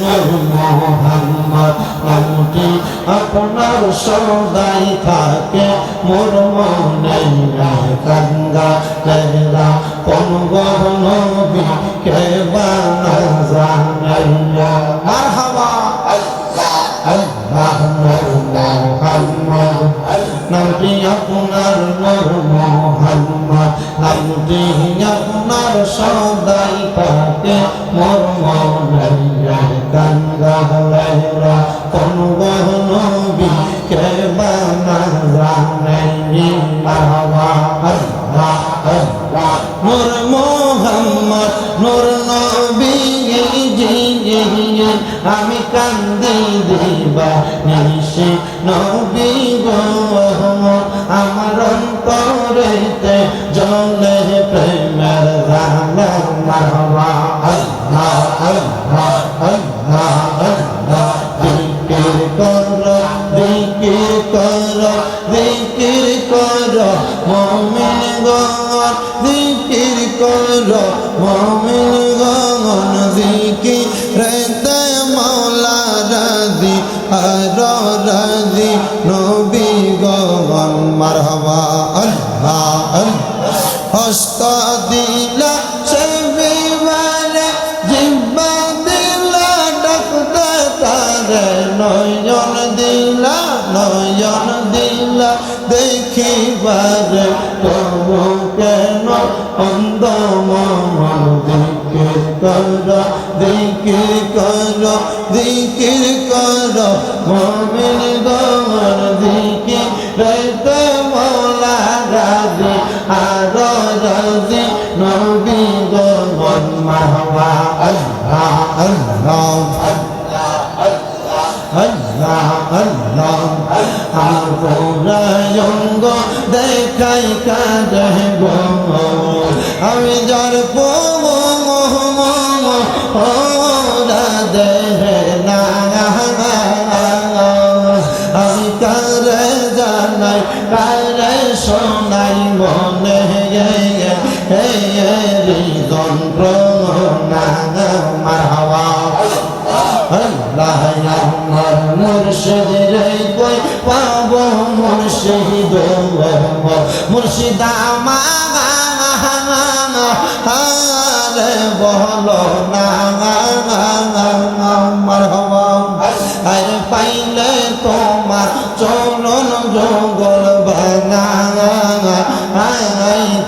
মোহাম্মদ নামটি আপনার সদাই থাকে মোর মনে গঙ্গা লেরা কোন গহনবী কে বানা জানাইয়া মারহাবা আল্লাহ মোহাম্মদ নামটি আপনার নূর মোহাম্মদ নামটি আপনার সদাই থাকে মোর মনে গঙ্গা লেরা কোন গহনবী কে বানা জানাই মারহাবা, আল্লাহ আল্লাহ। নূর মোহাম্মদ, নূর নবী আমি কান্দি দিবা নিশি নবী গো আমার অন্তরেতে জলে প্রেমের মারবা আল্লাহ আল্লাহ আল্লাহ। জিকির কর, মমিন গণ জিকির কর, মমিন গণ জিকির রেতে মৌলা রাজি, আর রাজি, নবী গণ মারহাবা, আল্লাহ হস্ত দিলা সে বিমানে জিব্বা দিলা, ডাকতে তারে নয়ন দিলা। নয়ন দিলা দেখিবার তবু কেন অন্ধ মন দিকে কর দিকে কর দিকে কর, মমিন গমন দিকির রেতে ডাইকা রহব। আমি যার পোম ওরা দেহ না আমি তার জানাই, তার সোনাই মনে হে রে দন্ড মুর্শিদ রে বহল না আমার আর পাইলে তোমার চলন জঙ্গল ভাঙা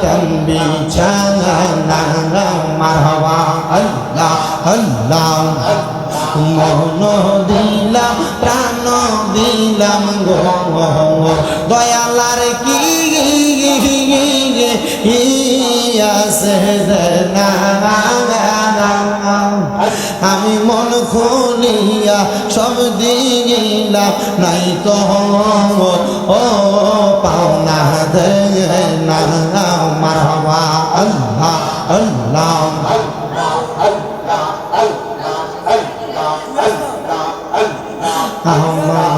তম্বি ছাঙা না, মারহবা। আল্লাহ আল্লাহ। দয়ালার কি আমি মন খুলিয়া সব দিলাম, নাই তো ও পাওনা দে না মারবা আল্লাহ আল্লাহ। আমার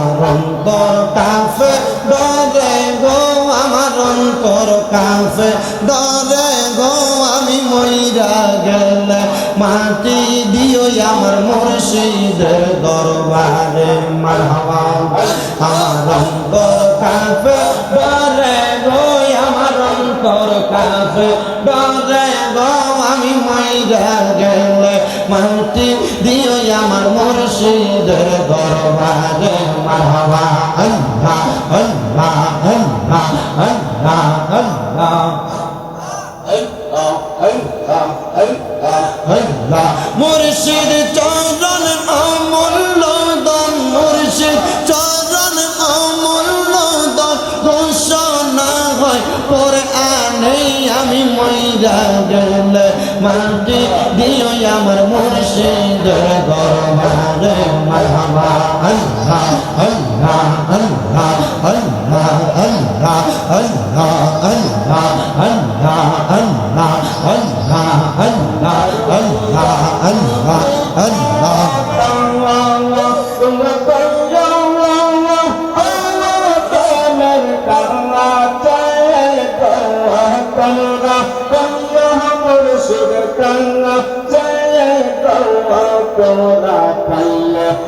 অন্তর কাফে, ডরে গো আমার অন্তর কাফে, ডরে গো আমি মইরা গেলে, মাটি দিও আমার মুর্শিদের দরবারে মারহাবা। আমার অন্তর কাফে, ডরে গো আমার অন্তর কাফে, ডরে গো আমি মইরা গেলে। মাটি দিও আমার মুর্শিদের দরবারে মারহাবা। আল্লাহ আল্লাহ আল্লাহ আল্লাহ আল্লাহ। মুর্শিদ চরণ অমূল্য দান, মুর্শিদ চরণ অমূল্য দান। ঘোষণা হয় পরে আনে আমি মইরা গেলে। মাটি দিও আমার মুর্শিদ দরবারে মারহাবা আল্লাহ আল্লাহ আল্লাহ আল্লাহ আল্লাহ আল্লাহ আল্লাহ আল্লাহ আল্লাহ আল্লাহ আল্লাহ আল্লাহ আল্লাহ আল্লাহ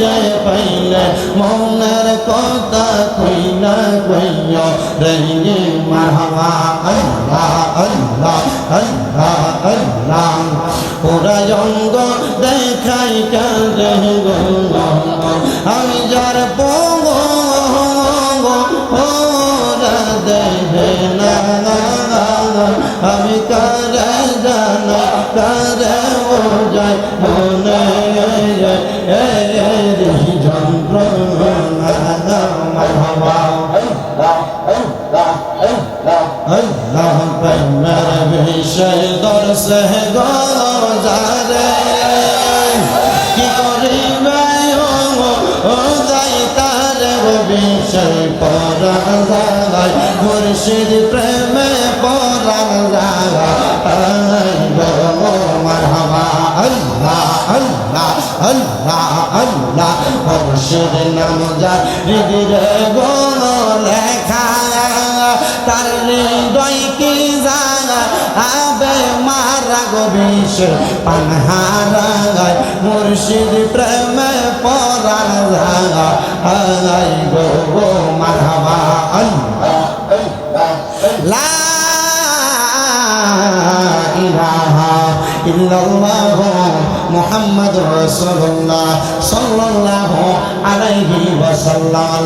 রে পাইলে, মনের কথা কইলা কইয়া রে মারহাবা আল্লাহ আল্লাহ আল্লাহ আল্লাহ। পুরা জঙ্গ দেখাই গো, আমি যার পঙ্গ, ওরা দেহে না আমি কারে জানা, কারে ও যাই মনে যন্ত্রণা দর্শে গজারে কি করিবে ও যাই তার বিষয় পরা যায় মুর্শিদ প্রেমে পরা যায় মারহাবা, আল্লাহ আল্লাহ আল্লাহ আল্লাহ। মুর্শিদ নাম যা হৃদয় গণ লেখা। তার হৃদয় কি আবে মারা গো বিষ পানহারা গায় মুর্শিদ প্রেমে পরা যায় গো গো, মারহাবা লা ইলাহা ইল্লাল্লাহ আলাইহি ওয়াসাল্লাম।